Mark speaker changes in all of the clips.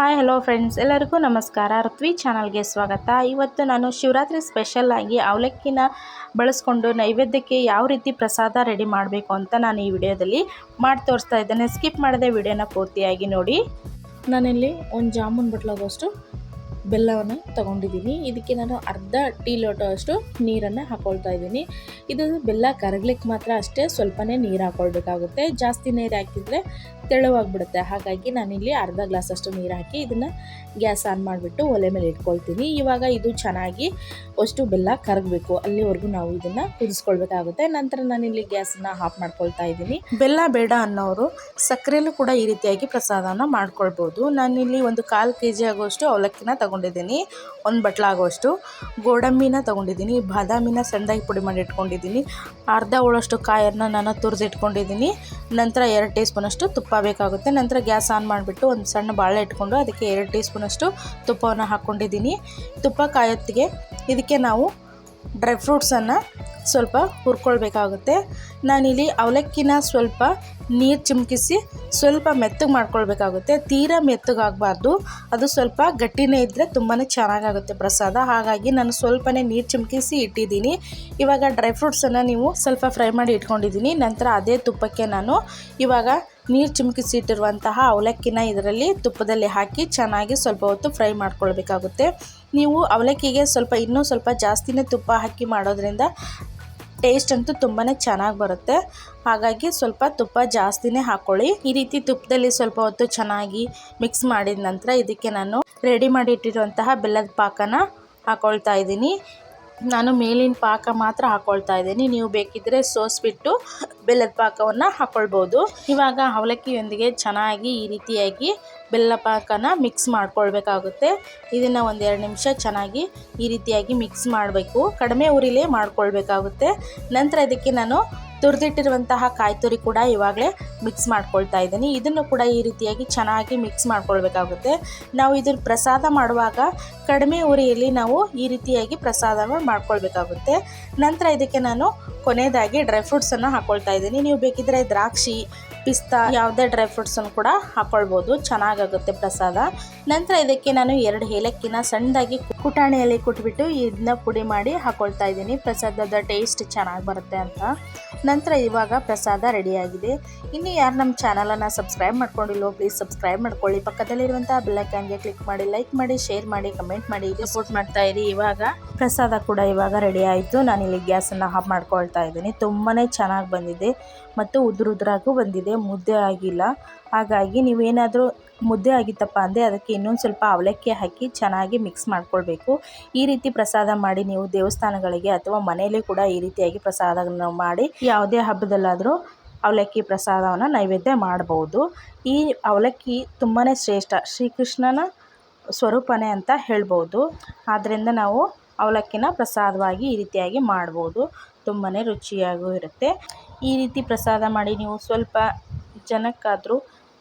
Speaker 1: Hi hello friends ಎಲ್ಲರಿಗೂ ನಮಸ್ಕಾರ. ಋತ್ವಿ ಚಾನಲ್ಗೆ ಸ್ವಾಗತ. ಇವತ್ತು ನಾನು ಶಿವರಾತ್ರಿ ಸ್ಪೆಷಲ್ ಆಗಿ ಅವಲಕ್ಕಿನ ಬಳಸ್ಕೊಂಡು ನೈವೇದ್ಯಕ್ಕೆ ಯಾವ ರೀತಿ ಪ್ರಸಾದ ರೆಡಿ ಮಾಡಬೇಕು ಅಂತ ನಾನು ಈ ವಿಡಿಯೋದಲ್ಲಿ ಮಾಡಿ ತೋರಿಸ್ತಾ ಇದ್ದೇನೆ. ಸ್ಕಿಪ್ ಮಾಡದೆ ವಿಡಿಯೋನ ಪೂರ್ತಿಯಾಗಿ ನೋಡಿ. ನಾನಿಲ್ಲಿ ಒಂದು ಜಾಮೂನ್ ಬಟ್ಲಾಗೋಷ್ಟು ಬೆಲ್ಲವನ್ನು ತಗೊಂಡಿದ್ದೀನಿ. ಇದಕ್ಕೆ ನಾನು ಅರ್ಧ ಟೀ ಲೋಟ ಅಷ್ಟು ನೀರನ್ನು ಹಾಕೊಳ್ತಾ ಇದ್ದೀನಿ. ಇದು ಬೆಲ್ಲ ಕರಗ್ಲಿಕ್ಕೆ ಮಾತ್ರ ಅಷ್ಟೇ ಸ್ವಲ್ಪನೇ ನೀರು ಹಾಕ್ಕೊಳ್ಬೇಕಾಗುತ್ತೆ ಜಾಸ್ತಿ ನೀರು ಹಾಕಿದರೆ ತೆಳುವಾಗಿಬಿಡುತ್ತೆ. ಹಾಗಾಗಿ ನಾನಿಲ್ಲಿ ಅರ್ಧ ಗ್ಲಾಸಷ್ಟು ನೀರು ಹಾಕಿ ಇದನ್ನು ಗ್ಯಾಸ್ ಆನ್ ಮಾಡಿಬಿಟ್ಟು ಒಲೆ ಮೇಲೆ ಇಟ್ಕೊಳ್ತೀನಿ. ಇವಾಗ ಇದು ಚೆನ್ನಾಗಿ ಅಷ್ಟು ಬೆಲ್ಲ ಕರಗಬೇಕು. ಅಲ್ಲಿವರೆಗೂ ನಾವು ಇದನ್ನು ಕುದಿಸ್ಕೊಳ್ಬೇಕಾಗುತ್ತೆ. ನಂತರ ನಾನಿಲ್ಲಿ ಗ್ಯಾಸನ್ನು ಆಫ್ ಮಾಡ್ಕೊಳ್ತಾ ಇದ್ದೀನಿ. ಬೆಲ್ಲ ಬೇಡ ಅನ್ನೋರು ಸಕ್ಕರೆಯಲ್ಲೂ ಕೂಡ ಈ ರೀತಿಯಾಗಿ ಪ್ರಸಾದನ ಮಾಡ್ಕೊಳ್ಬೋದು. ನಾನಿಲ್ಲಿ ಒಂದು ಕಾಲು ಕೆ ಜಿ ಆಗುವಷ್ಟು ಅವಲಕ್ಕಿನ ತಗೊಂಡಿದ್ದೀನಿ. ಒಂದು ಬಟ್ಲ ಆಗೋಷ್ಟು ಗೋಡಂಬಿನ ತಗೊಂಡಿದ್ದೀನಿ, ಬಾದಾಮಿನ ಸಣ್ಣದಾಗಿ ಪುಡಿ ಮಾಡಿ ಇಟ್ಕೊಂಡಿದ್ದೀನಿ, ಅರ್ಧ ಉಳಷ್ಟು ಕಾಯನ್ನು ನಾನು ತುರಿದಿಟ್ಕೊಂಡಿದ್ದೀನಿ, ನಂತರ ಎರಡು ಟೀ ಸ್ಪೂನಷ್ಟು ತುಪ್ಪ ಬೇಕಾಗುತ್ತೆ, ನಂತರ ಗ್ಯಾಸ್ ಆನ್ ಮಾಡಿಬಿಟ್ಟು ಒಂದು ಸಣ್ಣ ಬಾಳೆ ಇಟ್ಕೊಂಡು ಅದಕ್ಕೆ ಎರಡು ಟೀ ಸ್ಪೂನಷ್ಟು ತುಪ್ಪವನ್ನು ಹಾಕ್ಕೊಂಡಿದ್ದೀನಿ. ತುಪ್ಪ ಕಾಯೊತ್ತಿಗೆ ಇದಕ್ಕೆ ನಾವು ಡ್ರೈ ಫ್ರೂಟ್ಸನ್ನು ಸ್ವಲ್ಪ ಹುರ್ಕೊಳ್ಬೇಕಾಗುತ್ತೆ. ನಾನಿಲ್ಲಿ ಅವಲಕ್ಕಿನ ಸ್ವಲ್ಪ ನೀರು ಚಿಮುಕಿಸಿ ಸ್ವಲ್ಪ ಮೆತ್ತಗೆ ಮಾಡ್ಕೊಳ್ಬೇಕಾಗುತ್ತೆ. ತೀರಾ ಮೆತ್ತಗಾಗಬಾರ್ದು. ಅದು ಸ್ವಲ್ಪ ಗಟ್ಟಿನೇ ಇದ್ದರೆ ತುಂಬಾ ಚೆನ್ನಾಗಾಗುತ್ತೆ ಪ್ರಸಾದ. ಹಾಗಾಗಿ ನಾನು ಸ್ವಲ್ಪನೇ ನೀರು ಚಿಮುಕಿಸಿ ಇಟ್ಟಿದ್ದೀನಿ. ಇವಾಗ ಡ್ರೈ ಫ್ರೂಟ್ಸನ್ನು ನೀವು ಸ್ವಲ್ಪ ಫ್ರೈ ಮಾಡಿ ಇಟ್ಕೊಂಡಿದ್ದೀನಿ. ನಂತರ ಅದೇ ತುಪ್ಪಕ್ಕೆ ನಾನು ಇವಾಗ ನೀರು ಚಿಮುಕಿಸಿಟ್ಟಿರುವಂತಹ ಅವಲಕ್ಕಿನ ಇದರಲ್ಲಿ ತುಪ್ಪದಲ್ಲಿ ಹಾಕಿ ಚೆನ್ನಾಗಿ ಸ್ವಲ್ಪ ಹೊತ್ತು ಫ್ರೈ ಮಾಡ್ಕೊಳ್ಬೇಕಾಗುತ್ತೆ. ನೀವು ಅವಲಕ್ಕಿಗೆ ಸ್ವಲ್ಪ ಇನ್ನೂ ಸ್ವಲ್ಪ ಜಾಸ್ತಿನೇ ತುಪ್ಪ ಹಾಕಿ ಮಾಡೋದ್ರಿಂದ ಟೇಸ್ಟ್ ಅಂತೂ ತುಂಬಾ ಚೆನ್ನಾಗಿ ಬರುತ್ತೆ. ಹಾಗಾಗಿ ಸ್ವಲ್ಪ ತುಪ್ಪ ಜಾಸ್ತಿನೇ ಹಾಕ್ಕೊಳ್ಳಿ ಈ ರೀತಿ ತುಪ್ಪದಲ್ಲಿ ಸ್ವಲ್ಪ ಹೊತ್ತು ಚೆನ್ನಾಗಿ ಮಿಕ್ಸ್ ಮಾಡಿದ ನಂತರ ಇದಕ್ಕೆ ನಾನು ರೆಡಿ ಮಾಡಿ ಇಟ್ಟಿರುವಂತಹ ಬೆಲ್ಲದ ಪಾಕನ ಹಾಕ್ಕೊಳ್ತಾ ಇದ್ದೀನಿ. ನಾನು ಮೇಲಿನ ಪಾಕ ಮಾತ್ರ ಹಾಕ್ಕೊಳ್ತಾ ಇದ್ದೀನಿ. ನೀವು ಬೇಕಿದ್ದರೆ ಸೋಸಿಬಿಟ್ಟು ಬೆಲ್ಲದ ಪಾಕವನ್ನು ಹಾಕ್ಕೊಳ್ಬೋದು ಇವಾಗ ಅವಲಕ್ಕಿಯೊಂದಿಗೆ ಚೆನ್ನಾಗಿ ಈ ರೀತಿಯಾಗಿ ಬೆಲ್ಲ ಪಾಕನ ಮಿಕ್ಸ್ ಮಾಡ್ಕೊಳ್ಬೇಕಾಗುತ್ತೆ. ಇದನ್ನು ಒಂದೆರಡು ನಿಮಿಷ ಚೆನ್ನಾಗಿ ಈ ರೀತಿಯಾಗಿ ಮಿಕ್ಸ್ ಮಾಡಬೇಕು. ಕಡಿಮೆ ಉರಿಲೇ ಮಾಡ್ಕೊಳ್ಬೇಕಾಗುತ್ತೆ. ನಂತರ ಇದಕ್ಕೆ ನಾನು ತುರಿದಿಟ್ಟಿರುವಂತಹ ಕಾಯಿ ತುರಿ ಕೂಡ ಇವಾಗಲೇ ಮಿಕ್ಸ್ ಮಾಡ್ಕೊಳ್ತಾ ಇದ್ದೀನಿ. ಇದನ್ನು ಕೂಡ ಈ ರೀತಿಯಾಗಿ ಚೆನ್ನಾಗಿ ಮಿಕ್ಸ್ ಮಾಡ್ಕೊಳ್ಬೇಕಾಗುತ್ತೆ. ನಾವು ಇದರ ಪ್ರಸಾದ ಮಾಡುವಾಗ ಕಡಿಮೆ ಉರಿಯಲ್ಲಿ ನಾವು ಈ ರೀತಿಯಾಗಿ ಪ್ರಸಾದನ ಮಾಡ್ಕೊಳ್ಬೇಕಾಗುತ್ತೆ. ನಂತರ ಇದಕ್ಕೆ ನಾನು ಕೊನೆಯದಾಗಿ ಡ್ರೈ ಫ್ರೂಟ್ಸನ್ನು ಹಾಕ್ಕೊಳ್ತಾ ಇದ್ದೀನಿ. ನೀವು ಬೇಕಿದ್ದರೆ ದ್ರಾಕ್ಷಿ, ಪಿಸ್ತಾ, ಯಾವುದೇ ಡ್ರೈ ಫ್ರೂಟ್ಸನ್ನು ಕೂಡ ಹಾಕ್ಕೊಳ್ಬೋದು ಚೆನ್ನಾಗಾಗುತ್ತೆ ಪ್ರಸಾದ. ನಂತರ ಇದಕ್ಕೆ ನಾನು ಎರಡು ಏಲಕ್ಕಿನ ಸಣ್ಣದಾಗಿ ಕುಟಾಣಿಯಲ್ಲಿ ಕುಟ್ಬಿಟ್ಟು ಇದನ್ನ ಪುಡಿ ಮಾಡಿ ಹಾಕ್ಕೊಳ್ತಾ ಇದ್ದೀನಿ. ಪ್ರಸಾದದ ಟೇಸ್ಟ್ ಚೆನ್ನಾಗಿ ಬರುತ್ತೆ ಅಂತ. ನಂತರ ಇವಾಗ ಪ್ರಸಾದ ರೆಡಿಯಾಗಿದೆ. ಇನ್ನು ಯಾರು ನಮ್ಮ ಚಾನಲನ್ನು ಸಬ್ಸ್ಕ್ರೈಬ್ ಮಾಡ್ಕೊಂಡಿಲ್ಲೋ ಪ್ಲೀಸ್ ಸಬ್ಸ್ಕ್ರೈಬ್ ಮಾಡ್ಕೊಳ್ಳಿ. ಪಕ್ಕದಲ್ಲಿರುವಂಥ ಬೆಲ್ಲೈಕನ್ಗೆ ಕ್ಲಿಕ್ ಮಾಡಿ ಲೈಕ್ ಮಾಡಿ ಶೇರ್ ಮಾಡಿ ಕಮೆಂಟ್ ಮಾಡಿ. ಸಪೋರ್ಟ್ ಮಾಡ್ತಾ ಇರಿ. ಇವಾಗ ಪ್ರಸಾದ ಕೂಡ ಇವಾಗ ರೆಡಿ ಆಯಿತು. ಇಲ್ಲಿ ಗ್ಯಾಸನ್ನು ಆಫ್ ಮಾಡ್ಕೊಳ್ತಾ ಇದ್ದೀನಿ. ತುಂಬಾ ಚೆನ್ನಾಗಿ ಬಂದಿದೆ. ಮತ್ತು ಉದುರುದ್ರಾಗೂ ಬಂದಿದೆ. ಮುದ್ದೆ ಆಗಿಲ್ಲ. ಹಾಗಾಗಿ ನೀವೇನಾದರೂ ಮುದ್ದೆ ಆಗಿತ್ತಪ್ಪ ಅಂದರೆ ಅದಕ್ಕೆ ಇನ್ನೊಂದು ಸ್ವಲ್ಪ ಅವಲಕ್ಕಿ ಹಾಕಿ ಚೆನ್ನಾಗಿ ಮಿಕ್ಸ್ ಮಾಡಿಕೊಳ್ಬೇಕು. ಈ ರೀತಿ ಪ್ರಸಾದ ಮಾಡಿ ನೀವು ದೇವಸ್ಥಾನಗಳಿಗೆ ಅಥವಾ ಮನೆಯಲ್ಲೇ ಕೂಡ ಈ ರೀತಿಯಾಗಿ ಪ್ರಸಾದವನ್ನು ಮಾಡಿ ಯಾವುದೇ ಹಬ್ಬದಲ್ಲಾದರೂ ಅವಲಕ್ಕಿ ಪ್ರಸಾದವನ್ನು ನೈವೇದ್ಯ ಮಾಡಬಹುದು ಈ ಅವಲಕ್ಕಿ ತುಂಬಾ ಶ್ರೇಷ್ಠ, ಶ್ರೀಕೃಷ್ಣನ ಸ್ವರೂಪನೇ ಅಂತ ಹೇಳ್ಬೋದು. ಆದ್ದರಿಂದ ನಾವು ಅವಲಕ್ಕಿನ ಪ್ರಸಾದವಾಗಿ ಈ ರೀತಿಯಾಗಿ ಮಾಡ್ಬೋದು. ತುಂಬಾ ರುಚಿಯಾಗೂ ಇರುತ್ತೆ. ಈ ರೀತಿ ಪ್ರಸಾದ ಮಾಡಿ ನೀವು ಸ್ವಲ್ಪ ಜನಕ್ಕಾದರೂ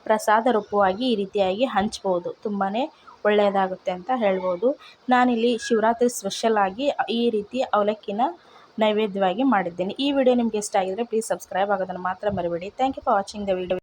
Speaker 1: ಪ್ರಸಾದ ರೂಪವಾಗಿ ಈ ರೀತಿಯಾಗಿ ಹಂಚ್ಬೋದು. ತುಂಬಾ ಒಳ್ಳೆಯದಾಗುತ್ತೆ ಅಂತ ಹೇಳ್ಬೋದು. ನಾನಿಲ್ಲಿ ಶಿವರಾತ್ರಿ ಸ್ಪೆಷಲಾಗಿ ಈ ರೀತಿ ಅವಲಕ್ಕಿನ ನೈವೇದ್ಯವಾಗಿ ಮಾಡಿದ್ದೇನೆ. ಈ ವಿಡಿಯೋ ನಿಮಗೆ ಇಷ್ಟ ಆಗಿದರೆ ಪ್ಲೀಸ್ ಸಬ್ಸ್ಕ್ರೈಬ್ ಆಗೋದನ್ನು ಮಾತ್ರ ಮರಿಬೇಡಿ. Thank you for watching the video